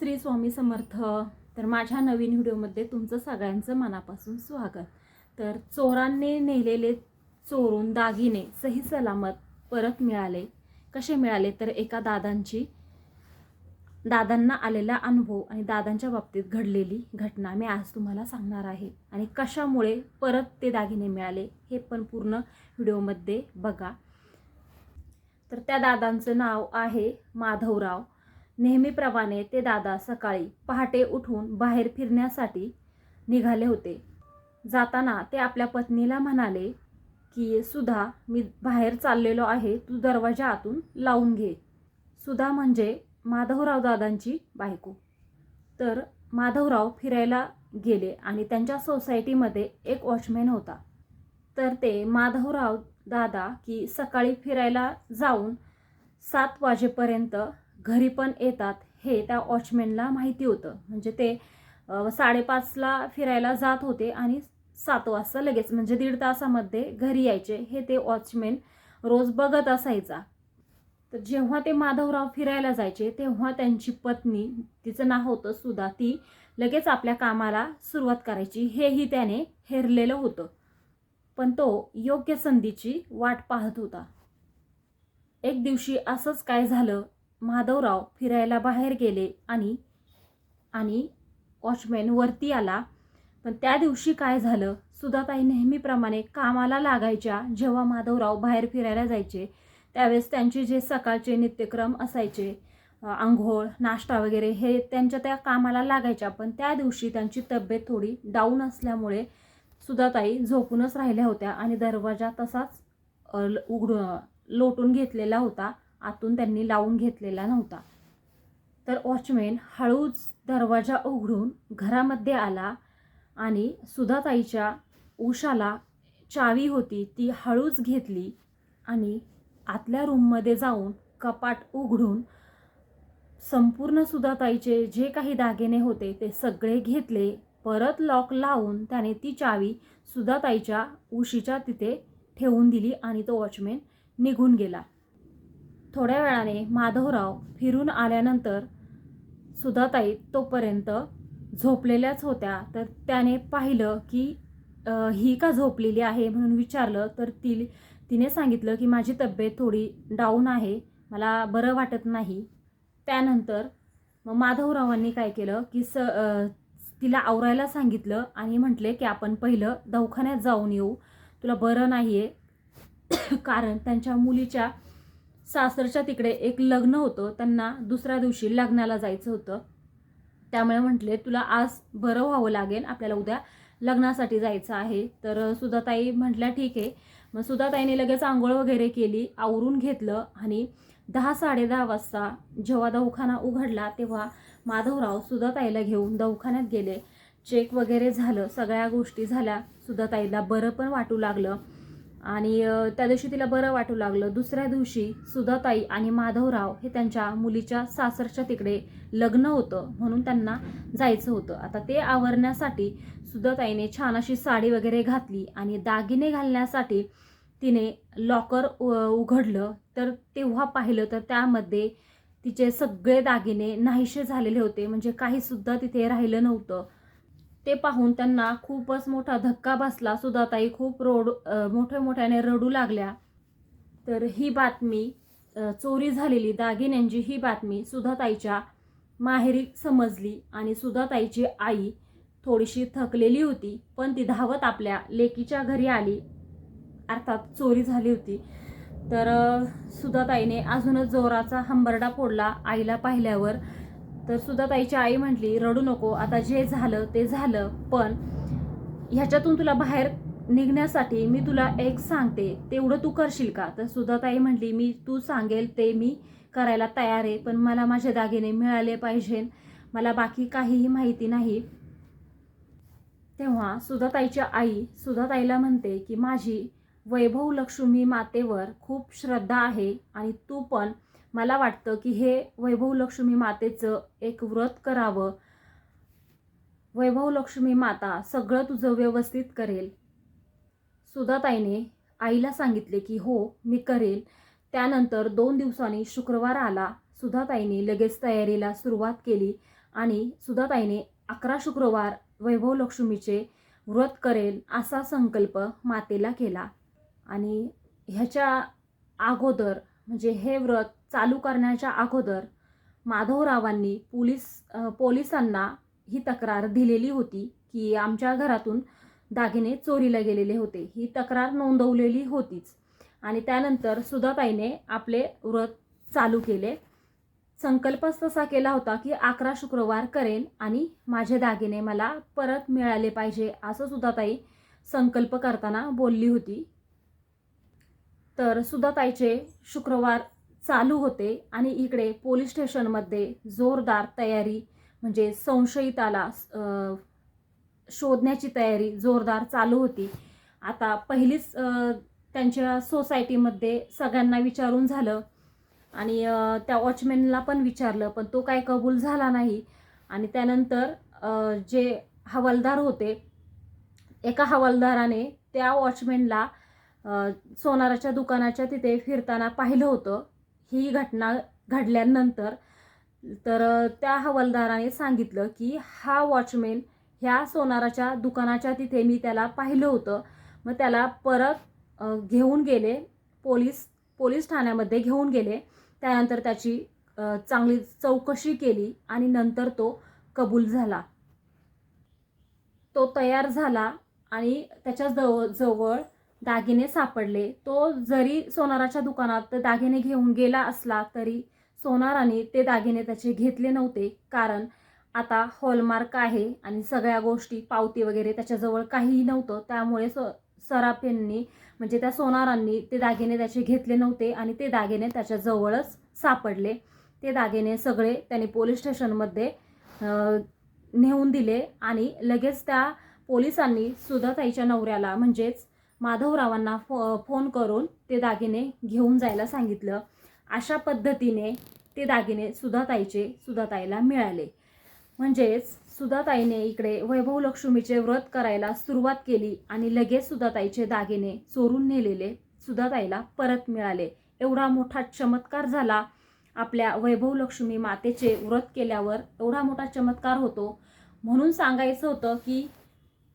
श्री स्वामी समर्थ. तर माझ्या नवीन व्हिडिओमध्ये तुमचं सगळ्यांचं मनापासून स्वागत. तर चोरांनी नेलेले चोरून दागिने सही सलामत परत मिळाले. कसे मिळाले? तर एका दादांची दादांना आलेला अनुभव आणि दादांच्या बाबतीत घडलेली घटना मी आज तुम्हाला सांगणार आहे. आणि कशामुळे परत ते दागिने मिळाले हे पण पूर्ण व्हिडिओमध्ये बघा. तर त्या दादांचं नाव आहे माधवराव. नेहमीप्रमाणे ते दादा सकाळी पहाटे उठून बाहेर फिरण्यासाठी निघाले होते. जाताना ते आपल्या पत्नीला म्हणाले की सुधा मी बाहेर चाललेलो आहे. तू दरवाजा आतून लावून घे. सुधा म्हणजे माधवराव दादांची बायको. तर माधवराव फिरायला गेले आणि त्यांच्या सोसायटीमध्ये एक वॉचमॅन होता. तर ते माधवराव दादा की सकाळी फिरायला जाऊन सात वाजेपर्यंत घरी पण येतात. हे त्या वॉचमॅनला माहिती होतं. म्हणजे ते साडेपाचला फिरायला जात होते आणि सात वाजता लगेच म्हणजे दीड तासामध्ये घरी यायचे. हे ते वॉचमॅन रोज बघत असायचा. तर जेव्हा ते माधवराव फिरायला जायचे तेव्हा त्यांची पत्नी तिचं नाव होतं सुद्धा ती लगेच आपल्या कामाला सुरुवात करायची. हेही त्याने हेरलेलं होतं. पण तो योग्य संधीची वाट पाहत होता. एक दिवशी असंच काय झालं माधवराव फिरायला बाहेर गेले आणि आणि वॉचमॅन वरती आला. पण त्या दिवशी काय झालं? सुधाताई नेहमीप्रमाणे कामाला लागायच्या जेव्हा माधवराव बाहेर फिरायला जायचे. त्यावेळेस त्यांचे जे सकाळचे नित्यक्रम असायचे आंघोळ नाश्ता वगैरे हे त्यांच्या त्या कामाला लागायच्या. पण त्या दिवशी त्यांची तब्येत थोडी डाऊन असल्यामुळे सुधाताई झोपूनच राहिल्या होत्या आणि दरवाजा तसाच उघडून ल- लोटून घेतलेला होता. आतून त्यांनी लावून घेतलेला नव्हता. तर वॉचमॅन हळूच दरवाजा उघडून घरामध्ये आला आणि सुधाताईच्या उशाला चावी होती ती हळूच घेतली आणि आतल्या रूममध्ये जाऊन कपाट उघडून संपूर्ण सुधाताईचे जे काही दागिने होते ते सगळे घेतले. परत लॉक लावून त्याने ती चावी सुधाताईच्या उशीच्या तिथे ठेवून दिली आणि तो वॉचमॅन निघून गेला. थोड्या वेळाने माधवराव फिरून आल्यानंतर सुधाताई तोपर्यंत झोपलेल्याच होत्या. तर त्याने पाहिलं की ही का झोपलेली आहे म्हणून विचारलं. तर ती तिने सांगितलं की माझी तब्येत थोडी डाऊन आहे. मला बरं वाटत नाही. त्यानंतर मग माधवरावांनी काय केलं की स तिला आवरायला सांगितलं आणि म्हटले की आपण पहिलं दवाखान्यात जाऊन येऊ. तुला बरं नाही आहे कारण त्यांच्या मुलीच्या सासरच्या तिकडे एक लग्न होतं. त्यांना दुसऱ्या दिवशी लग्नाला जायचं होतं. त्यामुळे म्हटले तुला आज बरं व्हावं लागेल. आपल्याला उद्या लग्नासाठी जायचं आहे. तर सुधाताई म्हटल्या ठीक आहे. मग सुधाताईने लगेच आंघोळ वगैरे केली आवरून घेतलं आणि दहा साडेदहा वाजता जेव्हा दवाखाना उघडला तेव्हा माधवराव सुधाताईला घेऊन दवाखान्यात गेले. चेक वगैरे झालं सगळ्या गोष्टी झाल्या. सुधाताईला बरं पण वाटू लागलं. आणि त्या दिवशी तिला बरं वाटू लागलं. दुसऱ्या दिवशी सुधाताई आणि माधवराव हे त्यांच्या मुलीच्या सासरच्या तिकडे लग्न होतं म्हणून त्यांना जायचं होतं. आता ते आवरण्यासाठी सुधाताईने छान अशी साडी वगैरे घातली आणि दागिने घालण्यासाठी तिने लॉकर उघडलं. तर तेव्हा पाहिलं तर त्यामध्ये तिचे सगळे दागिने नाहीसे झालेले होते. म्हणजे काहीसुद्धा तिथे राहिलं नव्हतं. ते पाहून त्यांना खूपच मोठा धक्का बसला. सुधाताई खूप रोड मोठ्या मोठ्याने रडू लागल्या. तर ही बातमी चोरी झालेली दागिन्यांची ही बातमी सुधाताईच्या माहेरी समजली आणि सुधाताईची आई थोडीशी थकलेली होती पण ती धावत आपल्या लेकीच्या घरी आली. अर्थात चोरी झाली होती. तर सुधाताईने अजूनच जोराचा हंबरडा फोडला आईला पाहिल्यावर. तर सुधाताईची आई म्हटली रडू नको आता जे झालं ते झालं पण ह्याच्यातून तुला बाहेर निघण्यासाठी मी तुला एक सांगते तेवढं तू करशील का? तर सुधाताई म्हटली मी तू सांगेल ते मी करायला तयार आहे पण मला माझे दागिने मिळाले पाहिजे. मला बाकी काहीही माहिती नाही. तेव्हा सुधाताईच्या आई सुधाताईला म्हणते की माझी वैभव लक्ष्मी मातेवर खूप श्रद्धा आहे आणि तू पण मला वाटतं की हे वैभव लक्ष्मी मातेचं एक व्रत करावं. वैभव लक्ष्मी माता सगळं तुझं व्यवस्थित करेल. सुधाताईने आईला सांगितले की हो मी करेल. त्यानंतर दोन दिवसांनी शुक्रवार आला. सुधाताईने लगेच तयारीला सुरुवात केली आणि सुधाताईने अकरा शुक्रवार वैभव लक्ष्मीचे व्रत करेल असा संकल्प मातेला केला. आणि ह्याच्या अगोदर म्हणजे हे व्रत चालू करण्याच्या अगोदर माधवरावांनी पोलीस पोलिसांना ही तक्रार दिलेली होती की आमच्या घरातून दागिने चोरीला गेलेले होते. ही तक्रार नोंदवलेली होतीच. आणि त्यानंतर सुधाताईने आपले व्रत चालू केले. संकल्पच तसा केला होता की अकरा शुक्रवार करेन आणि माझे दागिने मला परत मिळाले पाहिजे असं सुधाताई संकल्प करताना बोलली होती. तर सुधाताईचे शुक्रवार चालू होते आणि इकडे पोलीस स्टेशनमध्ये जोरदार तयारी म्हणजे संशयिताला शोधण्याची तयारी जोरदार चालू होती. आता पहिलीच त्यांच्या सोसायटीमध्ये सगळ्यांना विचारून झालं आणि त्या वॉचमॅनला पण विचारलं पण तो काय कबूल झाला नाही. आणि त्यानंतर जे हवालदार होते एका हवालदाराने त्या वॉचमॅनला सोनाराच्या दुकानाच्या तिथे फिरताना पाहिलं होतं. ही घटना घडल्यानंतर तर त्या हवालदाराने सांगितलं की हा वॉचमॅन ह्या सोनाराच्या दुकानाच्या तिथे मी त्याला पाहिलं होतं. मग त्याला परत घेऊन गेले पोलीस पोलीस ठाण्यामध्ये घेऊन गेले. त्यानंतर त्याची चांगली चौकशी केली आणि नंतर तो कबूल झाला. तो तयार झाला आणि त्याच्याजवळ जवळ दागिने सापडले. तो जरी सोनाराच्या दुकानात दागिने घेऊन गेला असला तरी सोनाराने ते दागिने त्याचे घेतले नव्हते. कारण आता हॉलमार्क आहे आणि सगळ्या गोष्टी पावती वगैरे त्याच्याजवळ काहीही नव्हतं. त्यामुळे स सराफ यांनी म्हणजे त्या सोनारांनी ते दागिने त्याचे घेतले नव्हते आणि ते दागिने त्याच्याजवळच सापडले. ते दागिने सगळे त्याने पोलीस स्टेशनमध्ये नेऊन दिले आणि लगेच त्या पोलिसांनी सुधाताईच्या नवऱ्याला म्हणजेच माधवरावांना फो फोन करून ते दागिने घेऊन जायला सांगितलं. अशा पद्धतीने ते दागिने सुधाताईचे सुधाताईला मिळाले. म्हणजेच सुधाताईने इकडे वैभव लक्ष्मीचे व्रत करायला सुरुवात केली आणि लगेच सुधाताईचे दागिने चोरून नेलेले सुधाताईला परत मिळाले. एवढा मोठा चमत्कार झाला. आपल्या वैभव लक्ष्मी मातेचे व्रत केल्यावर एवढा मोठा चमत्कार होतो. म्हणून सांगायचं होतं की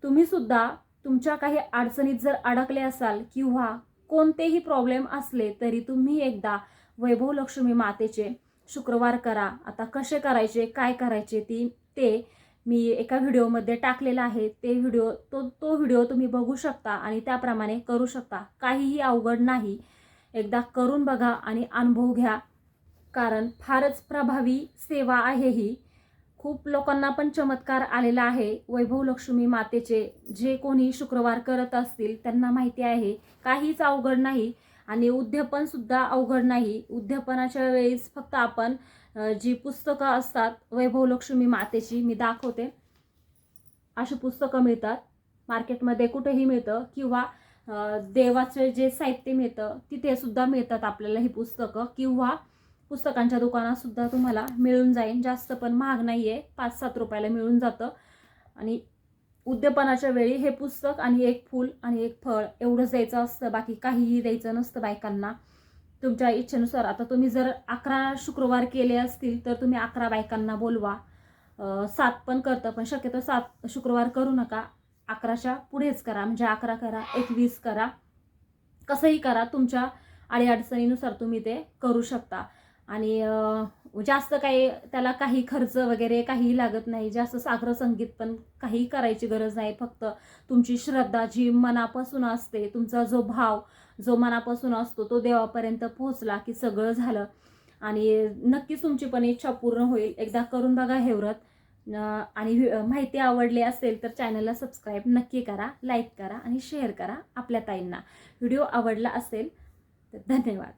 तुम्हीसुद्धा तुमच्या काही अडचणीत जर अडकले असाल किंवा कोणतेही प्रॉब्लेम असले तरी तुम्ही एकदा वैभव लक्ष्मी मातेचे शुक्रवार करा. आता कसे करायचे काय करायचे ती ते मी एका व्हिडिओमध्ये टाकलेला आहे. ते व्हिडिओ तो तो व्हिडिओ तुम्ही बघू शकता आणि त्याप्रमाणे करू शकता. काहीही अवघड नाही. एकदा करून बघा आणि अनुभव घ्या. कारण फारच प्रभावी सेवा आहे ही. खूप लोकांना पण चमत्कार आलेला आहे. वैभव लक्ष्मी मातेचे जे कोणी शुक्रवार करत असतील त्यांना माहिती आहे. काहीच अवघड नाही आणि उद्यापन सुद्धा अवघड नाही. उद्यापनाच्या वेळेस फक्त आपण जी पुस्तकं असतात वैभव लक्ष्मी मातेची मी दाखवते. अशी पुस्तकं मिळतात. मार्केटमध्ये कुठेही मिळतं किंवा देवाचं देवाचे जे साहित्य मिळतं तिथे सुद्धा मिळतात आपल्याला ही पुस्तकं किंवा पुस्तकांच्या दुकानात सुद्धा तुम्हाला मिळून जाईल जास्त पण महाग नाही आहे पाच सात रुपयाला मिळून जातं. आणि उद्यापनाच्या वेळी हे पुस्तक आणि एक फूल आणि एक फळ एवढंच द्यायचं असतं. बाकी काहीही द्यायचं नसतं बायकांना. तुमच्या इच्छेनुसार. आता तुम्ही जर अकरा शुक्रवार केले असतील तर तुम्ही अकरा बायकांना बोलवा. सात पण करतं पण शक्यतो सात शुक्रवार करू नका. अकराच्या पुढेच करा. म्हणजे अकरा करा एकवीस करा. कसंही करा. तुमच्या अडीअडचणीनुसार तुम्ही ते करू शकता. आणि जास्त काही त्याला काही खर्च वगैरे काही लागत नाही. जास्त सागर संगीत पण काही करायची गरज नाही. फक्त तुमची श्रद्धा जी मनापासून असते तुमचा जो भाव जो मनापासून असतो तो देवापर्यंत पोहोचला की सगळं झालं. आणि नक्कीच तुमची पण इच्छा पूर्ण होईल. एकदा करून बघा हे व्रत आणि व्हि- माहिती आवडली असेल तर चॅनलला सबस्क्राईब नक्की करा लाईक करा आणि शेअर करा आपल्या ताईंना. व्हिडिओ आवडला असेल तर धन्यवाद.